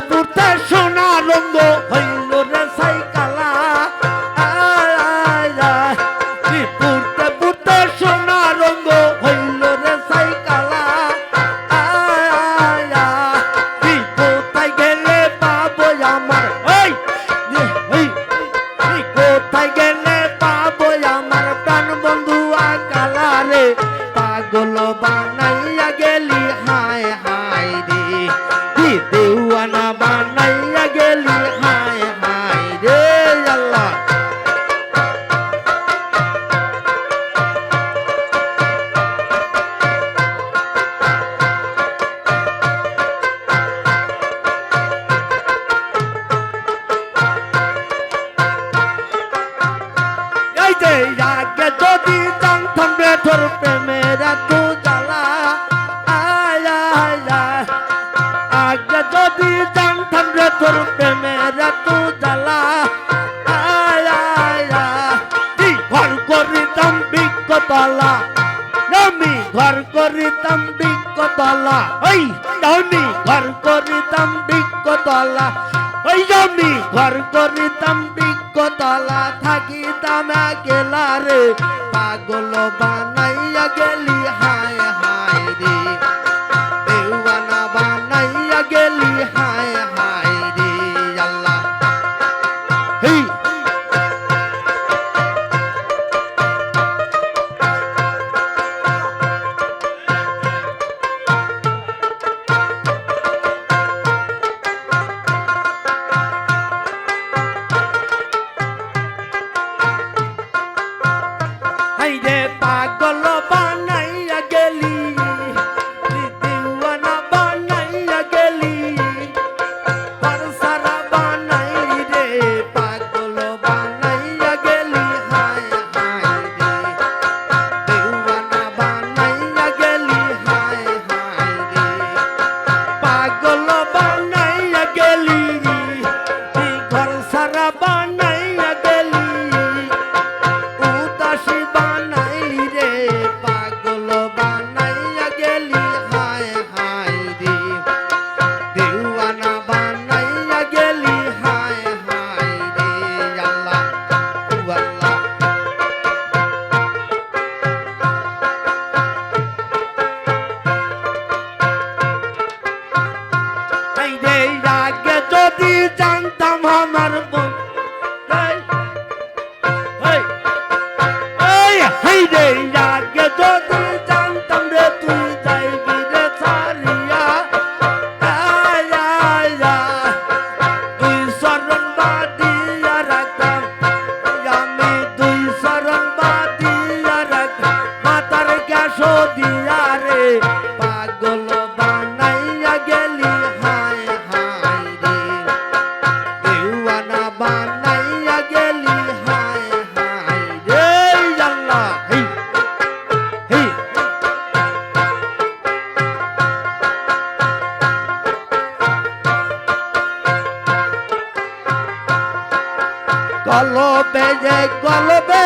পুরতে আগে যদি জানতাম রে তোর প্রেমের এত জ্বালা আয় আয় আয় আগে যদি জানতাম রে তোর প্রেমের এত জ্বালা আয় আয় আয় কি ঘর করিতাম বিজ্ঞতলা আমি ঘর করিতাম বিজ্ঞতলা ওই আমি ঘর করিতাম বিজ্ঞতলা ওই আমি ঘর করিতাম বিজ্ঞতলা থাকিতাম গেলা রে পাগল বানাইয়া গেলি হায়। বানাই আমার এই, এই রে আগে যদি জানতাম রে তুই যাইবি রে আয়, তুই শরণ বাঁধিয়া রাখতাম। আমি দুই শরণ বাঁধিয়া রাখতাম। মাতার গ্যাস দিয়া রে পাগল বানাইয়া গেলি হায় হায় রে আল্লাহ হেই হেই কলবে যে কলবে